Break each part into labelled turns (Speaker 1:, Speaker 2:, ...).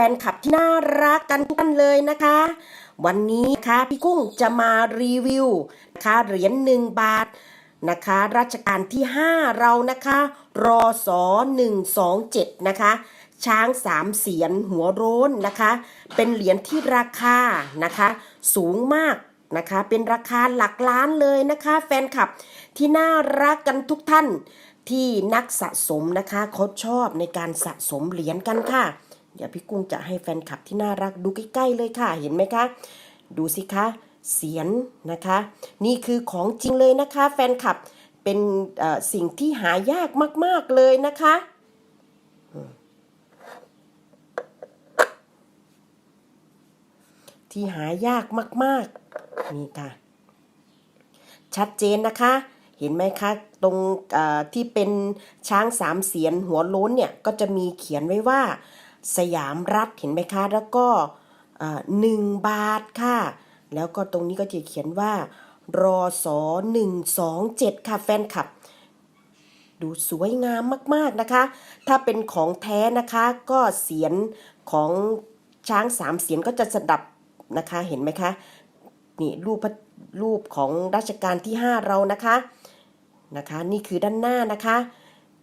Speaker 1: ฟนคลับที่น่ารักกันทุกท่านเลยนะคะ วันนี้นะคะพี่กุ้งจะมารีวิวนะคะเหรียญหนึ่งบาทนะคะรัชกาลที่ 5 เรานะคะรอสอ127 นะคะ ช้างสามเสียนหัวโร้นนะคะ เป็นเหรียญที่ราคานะคะ สูงมากนะคะ เป็นราคาหลักล้านเลยนะคะ แฟนคลับที่น่ารักกันทุกท่านที่นักสะสมนะคะเขาชอบในการสะสมเหรียญกันค่ะ เดี๋ยวพี่กุ้งจะให้แฟนคลับที่น่ารักดูใกล้ๆเลยค่ะ เห็นไหมคะ ดูสิคะ เสียนนะคะ นี่คือของจริงเลยนะคะ แฟนคลับเป็นสิ่งที่หายากมาก ๆเลยนะคะที่หายากมากๆนี่ค่ะ ชัดเจนนะคะ เห็นไหมคะ ตรงที่เป็นช้างสามเสียนหัวโล้นเนี่ย ก็จะมีเขียนไว้ว่า สยามรัฐเห็นไหมคะ แล้วก็หนึ่งบาทค่ะ แล้วก็ตรงนี้ก็จะเขียนว่ารอสอหนึ่งสองเจ็ดค่ะแฟนคลับ ดูสวยงามมากๆนะคะ ถ้าเป็นของแท้นะคะก็เสียนของช้างสามเสียนก็จะสดับนะคะเห็นไหมคะนี่รูปรูปของรัชกาลที่ 5 เรานะคะนะคะ นี่คือด้านหน้านะคะ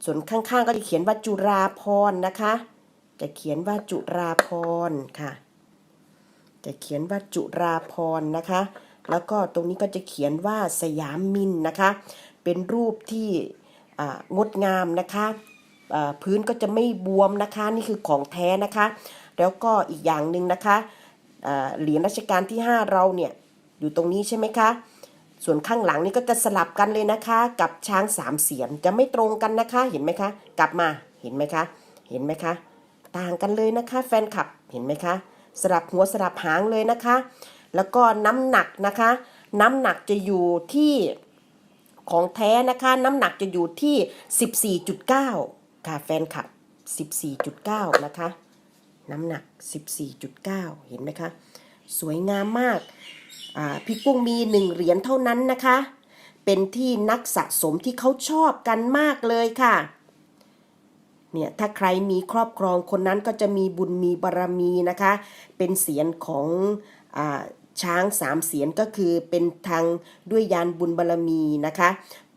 Speaker 1: ส่วนข้างๆก็จะเขียนว่าจุราพรนะคะ จะเขียนว่าจุราพรค่ะ จะเขียนว่าจุราพรนะคะ แล้วก็ตรงนี้ก็จะเขียนว่าสยามมินนะคะ เป็นรูปที่งดงามนะคะพื้นก็จะไม่บวมนะคะ นี่คือของแท้นะคะ แล้วก็อีกอย่างหนึ่งนะคะเหรียญรัชกาลที่ 5 เราเนี่ยอยู่ตรงนี้ใช่ไหมคะ ส่วนข้างหลังนี่ก็จะสลับกันเลยนะคะ กับช้างสามเสียนจะไม่ตรงกันนะคะ เห็นไหมคะ กลับมาเห็นไหมคะ เห็นไหมคะ ต่างกันเลยนะคะ แฟนคลับเห็นไหมคะ สลับหัวสลับหางเลยนะคะ แล้วก็น้ำหนักนะคะ น้ำหนักจะอยู่ที่ของแท้นะคะ น้ำหนักจะอยู่ที่ 14.9 ค่ะแฟนคลับ 14.9 นะคะ น้ำหนัก 14.9 เห็นไหมคะ สวยงามมากอ่าพี่กุ้งมีหนึ่งเหรียญเท่านั้นนะคะ เป็นที่นักสะสมที่เขาชอบกันมากเลยค่ะ เนี่ยถ้าใครมีครอบครองคนนั้นก็จะมีบุญมีบารมีนะคะ เป็นเสียนของอช้างสามเสียนก็คือเป็นทางด้วยยานบุญบารมีนะคะ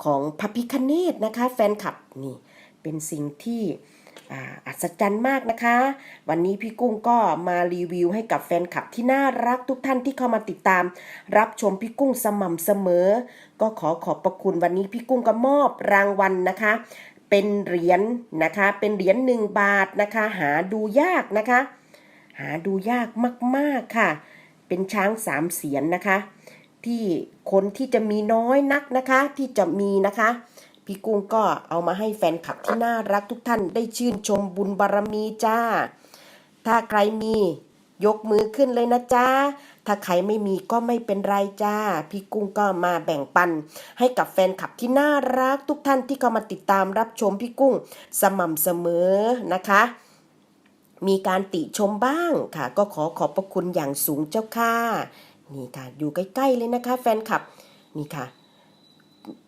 Speaker 1: ของพระพิคเนตนะคะ แฟนคลับนี่เป็นสิ่งที่อัศจรรย์มากนะคะ วันนี้พี่กุ้งก็มารีวิวให้กับแฟนคลับที่น่ารักทุกท่านที่เข้ามาติดตาม รับชมพี่กุ้งสม่ำเสมอ ก็ขอขอบพระคุณวันนี้พี่กุ้งก็มอบรางวัลนะคะ เป็นเหรียญนะคะ เป็นเหรียญหนึ่งบาทนะคะ หาดูยากนะคะ หาดูยากมากๆค่ะ เป็นช้างสามเสียนนะคะ ที่คนที่จะมีน้อยนักนะคะ ที่จะมีนะคะ พี่กุ้งก็เอามาให้แฟนคลับที่น่ารักทุกท่านได้ชื่นชมบุญบารมีจ้า ถ้าใครมี ยกมือขึ้นเลยนะจ้าถ้าใครไม่มีก็ไม่เป็นไรจ้า พี่กุ้งก็มาแบ่งปัน ให้กับแฟนคลับที่น่ารักทุกท่านที่เข้ามาติดตามรับชมพี่กุ้งสม่ำเสมอนะคะ มีการติชมบ้างค่ะ ก็ขอขอบพระคุณอย่างสูงเจ้าค่ะ นี่ค่ะ อยู่ใกล้ๆเลยนะคะ แฟนคลับ นี่ค่ะ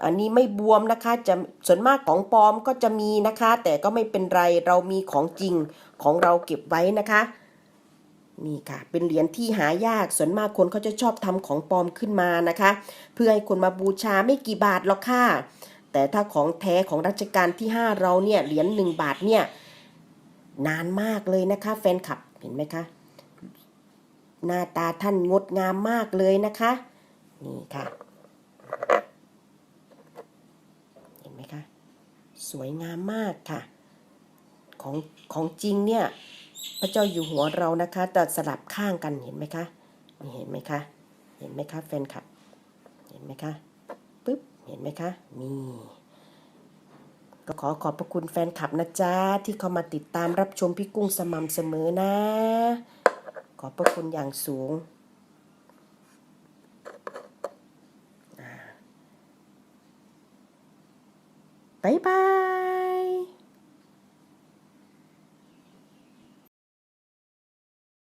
Speaker 1: อันนี้ไม่บวมนะคะจะส่วนมากของปลอมก็จะมีนะคะ แต่ก็ไม่เป็นไรเรามีของจริงของเราเก็บไว้นะคะ นี่ค่ะ เป็นเหรียญที่หายากส่วนมากคนเขาจะชอบทำของปลอมขึ้นมานะคะ เพื่อให้คนมาบูชาไม่กี่บาทหรอกค่ะแต่ถ้าของแท้ของรัชกาลที่ 5 เราเนี่ยเหรียญหนึ่งบาทเนี่ยนานมากเลยนะคะ แฟนคลับเห็นไหมคะหน้าตาท่านงดงามมากเลยนะคะ นี่ค่ะ เห็นไหมคะ สวยงามมากค่ะ ของของจริงเนี่ย พระเจ้าอยู่หัวเรานะคะแต่สลับข้างกันเห็นไหมคะนี่เห็นไหมคะเห็นไหมคะแฟนคลับเห็นไหมคะปึ๊บเห็นไหมคะนี่ก็ขอขอบพระคุณแฟนคลับนะจ๊ะที่เข้ามาติดตามรับชมพี่กุ้งสม่ำเสมอนะ ขอบพระคุณอย่างสูงบายบาย